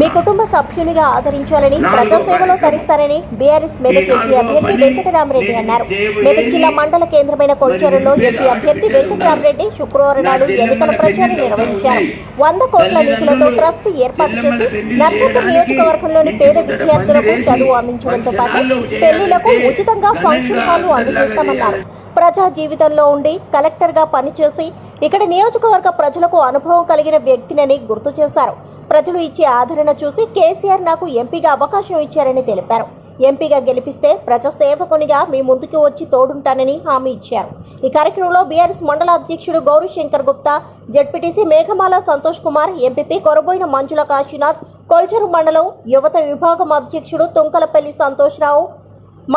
మీ కుటుంబ సభ్యునిగా ఆదరించాలని ప్రజాసేవలో. తరిస్తారని బీఆర్ఎస్ మెదక్ ఎంపీ అభ్యర్థి వెంకటరామరెడ్డి నేను అన్నారు. మెదక్ జిల్లా మండల కేంద్రమైన కొల్చేరులో ఎంపీ అభ్యర్థి వెంకటరామరెడ్డి శుక్రవారం నాడు ఎన్నికల ప్రచారం నిర్వహించారు. వంద కోట్ల నిధులతో ట్రస్ట్ ఏర్పాటు చేసి నర్సంపూర్ నియోజకవర్గంలోని పేద విద్యార్థులకు చదువు అందించడంతో పాటు పెళ్ళిలకు ఉచితంగా ఫంక్షన్ ఘనంగా హాల్ అందజేస్తామన్నారు. ప్రజా జీవితంలో ఉండి కలెక్టర్గా పనిచేసి ఇక్కడ నియోజకవర్గ ప్రజలకు అనుభవం కలిగిన వ్యక్తినని గుర్తు చేశారు. ప్రజలు ఇచ్చే ఆదరణ చూసి కేసీఆర్ నాకు ఎంపీగా అవకాశం ఇచ్చారని తెలిపారు. ఎంపీగా గెలిపిస్తే ప్రజాసేవకునిగా మీ ముందుకు వచ్చి తోడుంటానని హామీ ఇచ్చారు. ఈ కార్యక్రమంలో బీఆర్ఎస్ మండల అధ్యక్షుడు గౌరీశంకర్ గుప్తా జడ్పీటీసీ మేఘమాల సంతోష్ కుమార్ ఎంపీపీ కొరబోయిన మంజుల కాశీనాథ్ కొల్చరు మండలం యువత విభాగం అధ్యక్షుడు తుంకలపల్లి సంతోష్రావు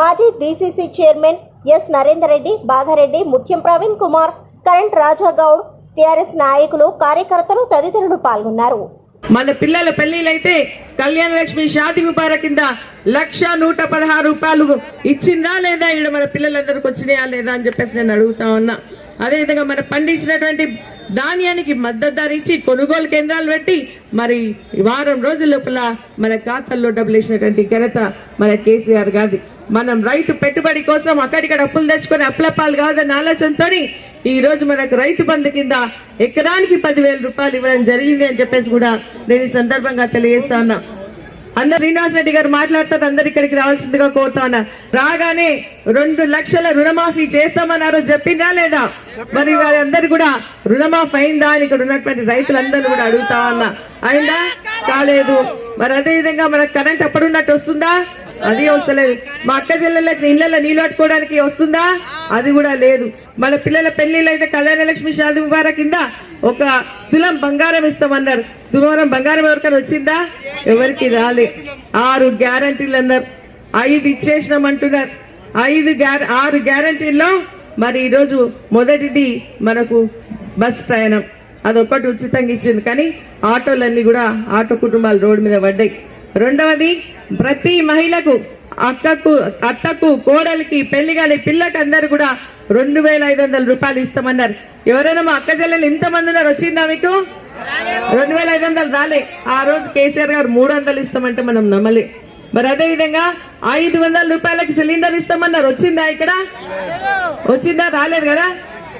మాజీ DCC chairman S Narender Reddy Bagareddy Mutyam Praveen Kumar current Rajagoud TRS నాయకులు కార్యకర్తలు తదితరులు పాల్గొన్నారు. మన పిల్లల పెళ్ళిలైతే కళ్యాణ లక్ష్మి షాది ముబారక్ కింద లక్ష నూట పదహారు రూపాయలు ఇచ్చిందా లేదా? ఇక్కడ మన పిల్లలందరికి వచ్చినాయా లేదా అని చెప్పేసి నేను అడుగుతా ఉన్నా. అదేవిధంగా మన పండించినటువంటి ధాన్యానికి మద్దతు ధర ఇచ్చి కొనుగోలు కేంద్రాలు పెట్టి మరి వారం రోజుల లోపల మన ఖాతాల్లో డబ్బులు ఇచ్చినటువంటి ఘనత మన కేసీఆర్ గారిది. మనం రైతు పెట్టుబడి కోసం అక్కడిక్కడ అప్పులు తెచ్చుకొని అప్లపాలు కాదన్న ఆలోచనతో ఈ రోజు మనకు రైతు బంధు కింద ఎకరానికి పదివేల రూపాయలు ఇవ్వడం జరిగింది అని చెప్పేసి కూడా నేను ఈ సందర్భంగా తెలియజేస్తా ఉన్నా. అందరు శ్రీనివాస్ రెడ్డి గారు మాట్లాడుతారు అందరు ఇక్కడికి రావాల్సిందిగా కోరుతా ఉన్నా. రాగానే రెండు లక్షల రుణమాఫీ చేస్తామన్నారు చెప్పిందా లేదా? మరి వారందరు కూడా రుణమాఫీ అయిందా అని ఇక్కడ ఉన్నటువంటి రైతులందరూ కూడా అడుగుతా ఉన్నా. అయిందా? కాలేదు. మరి అదే విధంగా మనకు కరెంట్ అప్పుడు ఉన్నట్టు వస్తుందా? అది వస్తలేదు మా అక్క చెల్లెళ్ళకి ఇళ్ళల్లో నీళ్ళు పట్టుకోవడానికి వస్తుందా? అది కూడా లేదు. మన పిల్లల పెళ్ళిళ్ళు అయితే కళ్యాణలక్ష్మి షాది ముబారక్ కింద ఒక తులం బంగారం ఇస్తామన్నారు. తులం బంగారం ఎవరికైనా వచ్చిందా? ఎవరికి రాలే. ఆరు గ్యారంటీలు అన్నారు. ఐదు ఇచ్చేసినామంటున్నారు. ఐదు గ్యార ఆరు గ్యారంటీల్లో మరి ఈరోజు మొదటిది మనకు బస్ ప్రయాణం. అదొక్కటి ఉచితంగా ఇచ్చింది. కానీ ఆటోలన్నీ కూడా ఆటో కుటుంబాలు రోడ్డు మీద పడ్డాయి. రెండవది ప్రతి మహిళకు అక్కకు అత్తకు కోడలికి పెళ్ళి కాని పిల్లకి అందరు కూడా రెండు వేల ఐదు వందల రూపాయలు ఇస్తామన్నారు. ఎవరైనా మా అక్క చెల్లెలు ఇంతమంది ఉన్నారు వచ్చిందా మీకు? రెండు వేల ఐదు వందలు రాలే. ఆ రోజు కేసీఆర్ గారు మూడు వందలు ఇస్తామంటే మనం నమ్మలే. మరి అదే విధంగా ఐదు వందల రూపాయలకి సిలిండర్ ఇస్తామన్నారు. వచ్చిందా ఇక్కడ? వచ్చిందా? రాలేదు కదా.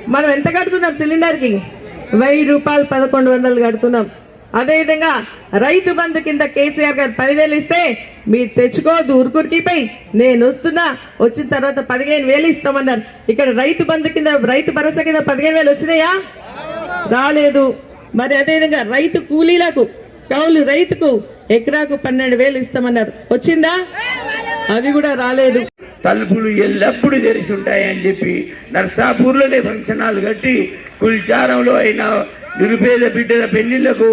మనం ఎంత కడుతున్నాం సిలిండర్కి? వెయ్యి రూపాయలు పదకొండు వందలు కడుతున్నాం. అదేవిధంగా రైతు బంధు కింద కేసీఆర్ గారు పదివేలు ఇస్తే మీరు తెచ్చుకోవద్దు ఉరుకురికిపై నేను వస్తున్నా వచ్చిన తర్వాత పదిహేను వేలు ఇస్తామన్నారు. ఇక్కడ రైతు బంధు కింద రైతు భరోసా కింద పదిహేను వేలు వచ్చినాయా? రాలేదు. మరి అదే విధంగా రైతు కూలీలకు కౌలు రైతుకు ఎకరాకు పన్నెండు వేలు ఇస్తామన్నారు. వచ్చిందా? అవి కూడా రాలేదు. తలుపులు ఎల్లప్పుడూ తెరిచి ఉంటాయని చెప్పి నర్సాపూర్లోనే ఫంక్షన్ హాల్ కట్టి కుల్చారంలో అయిన నిరుపేద బిడ్డల పెళ్ళిళ్ళకు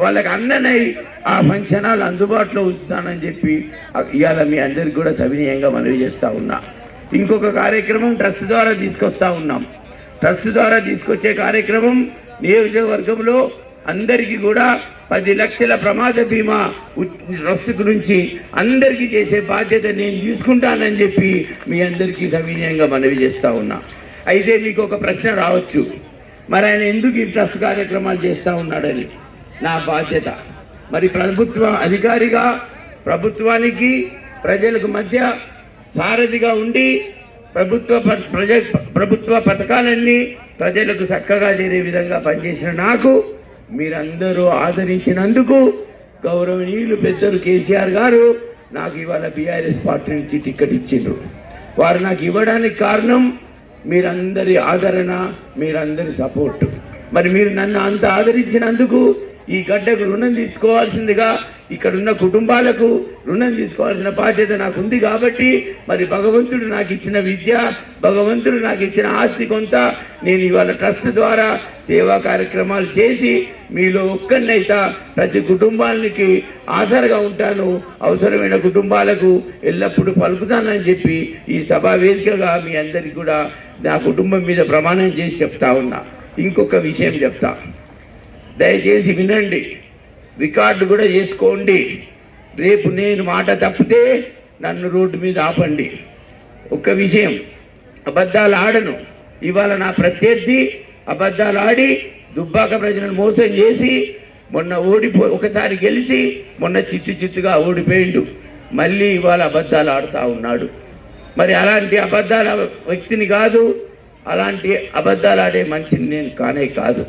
వాళ్ళకి అన్ననై ఆ ఫంక్షన్ హాల్ అందుబాటులో ఉంచుతానని చెప్పి ఇవాళ మీ అందరికి కూడా సవినీయంగా మనవి చేస్తూ ఉన్నా. ఇంకొక కార్యక్రమం ట్రస్ట్ ద్వారా తీసుకొస్తా ఉన్నాం. ట్రస్ట్ ద్వారా తీసుకొచ్చే కార్యక్రమం నియోజకవర్గంలో అందరికీ కూడా పది లక్షల ప్రమాద బీమా ట్రస్ట్ నుంచి అందరికీ చేసే బాధ్యత నేను తీసుకుంటానని చెప్పి మీ అందరికీ సవినీయంగా మనవి చేస్తూ ఉన్నా. అయితే మీకు ఒక ప్రశ్న రావచ్చు. మరి ఆయన ఎందుకు ఈ ట్రస్ట్ కార్యక్రమాలు చేస్తూ ఉన్నాడని? నా బాధ్యత. మరి ప్రభుత్వ అధికారిగా ప్రభుత్వానికి ప్రజలకు మధ్య సారథిగా ఉండి ప్రభుత్వ ప- ప్రజ ప్రభుత్వ పథకాలన్నీ ప్రజలకు చక్కగా చేరే విధంగా పనిచేసిన నాకు మీరందరూ ఆదరించినందుకు గౌరవనీయులు పెద్దలు కేసీఆర్ గారు నాకు ఇవాళ బీఆర్ఎస్ పార్టీ నుంచి టికెట్ ఇచ్చిండ్రు. వారు నాకు ఇవ్వడానికి కారణం మీరందరి ఆదరణ మీరందరి సపోర్ట్. మరి మీరు నన్ను అంత ఆదరించినందుకు ఈ గడ్డకు రుణం తీసుకోవాల్సిందిగా ఇక్కడున్న కుటుంబాలకు రుణం తీసుకోవాల్సిన బాధ్యత నాకు ఉంది కాబట్టి మరి భగవంతుడు నాకు ఇచ్చిన విద్య భగవంతుడు నాకు ఇచ్చిన ఆస్తి కొంత నేను ఇవాళ ట్రస్ట్ ద్వారా సేవా కార్యక్రమాలు చేసి మీలో ఒక్కరినైతే ప్రతి కుటుంబానికి ఆసరగా ఉంటాను. అవసరమైన కుటుంబాలకు ఎల్లప్పుడూ పలుకుతానని చెప్పి ఈ సభా వేదికగా మీ అందరికీ కూడా నా కుటుంబం మీద ప్రమాణం చేసి చెప్తా ఉన్నా. ఇంకొక విషయం చెప్తా. దయచేసి వినండి. రికార్డు కూడా చేసుకోండి. రేపు నేను మాట తప్పితే నన్ను రోడ్డు మీద ఆపండి. ఒక్క విషయం అబద్ధాలు ఆడను. ఇవాళ నా ప్రత్యర్థి అబద్ధాలు ఆడి దుబ్బాక ప్రజలను మోసం చేసి మొన్న ఓడిపో ఒకసారి గెలిచి మొన్న చిత్తు చిత్తుగా ఓడిపోయిండు. మళ్ళీ ఇవాళ అబద్ధాలు ఆడుతూ ఉన్నాడు. మరి అలాంటి అబద్ధాల వ్యక్తిని కాదు అలాంటి అబద్ధాలు ఆడే మనిషిని నేను కానే కాదు.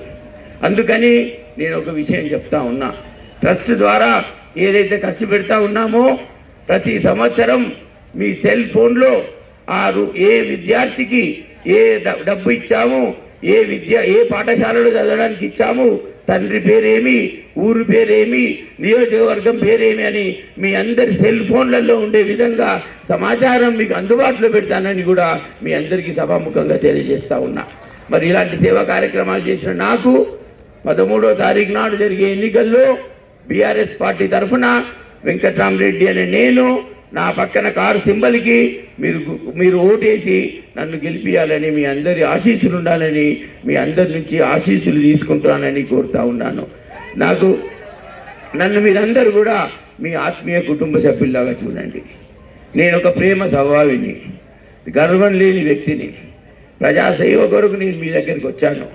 అందుకని నేను ఒక విషయం చెప్తా ఉన్నా. ట్రస్ట్ ద్వారా ఏదైతే ఖర్చు పెడతా ఉన్నామో ప్రతి సంవత్సరం మీ సెల్ ఫోన్లో ఆ ఏ విద్యార్థికి ఏ డబ్బు ఇచ్చాము ఏ విద్య ఏ పాఠశాలలో చదవడానికి ఇచ్చాము తండ్రి పేరేమి ఊరు పేరేమి నియోజకవర్గం పేరేమి అని మీ అందరి సెల్ ఫోన్లలో ఉండే విధంగా సమాచారం మీకు అందుబాటులో పెడతానని కూడా మీ అందరికీ సభాముఖంగా తెలియజేస్తా ఉన్నా. మరి ఇలాంటి సేవా కార్యక్రమాలు చేసిన నాకు పదమూడో తారీఖు నాడు జరిగే ఎన్నికల్లో బీఆర్ఎస్ పార్టీ తరఫున వెంకట్రామరెడ్డి అనే నేను నా పక్కన కారు సింబల్కి మీరు మీరు ఓటేసి నన్ను గెలిపించాలని మీ అందరి ఆశీస్సులు ఉండాలని మీ అందరి నుంచి ఆశీస్సులు తీసుకుంటానని కోరుతా ఉన్నాను. నాకు నన్ను మీరందరూ కూడా మీ ఆత్మీయ కుటుంబ సభ్యుల్లాగా చూడండి. నేను ఒక ప్రేమ స్వభావిని గర్వం లేని వ్యక్తిని ప్రజాసేవ కొరకు నేను మీ దగ్గరికి వచ్చాను.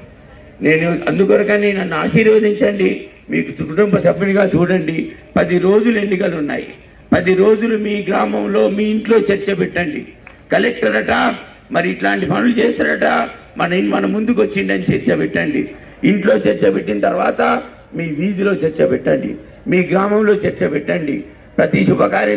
నేను అందుకొరకని నన్ను ఆశీర్వదించండి. మీకు కుటుంబ సభ్యునిగా చూడండి. పది రోజులు ఎన్నికలు ఉన్నాయి. పది రోజులు మీ గ్రామంలో మీ ఇంట్లో చర్చ పెట్టండి. కలెక్టర్ అట మరి ఇట్లాంటి పనులు చేస్తారట మన మన ముందుకు వచ్చిండని చర్చ పెట్టండి. ఇంట్లో చర్చ పెట్టిన తర్వాత మీ వీధిలో చర్చ పెట్టండి. మీ గ్రామంలో చర్చ పెట్టండి. ప్రతి శుభకార్యం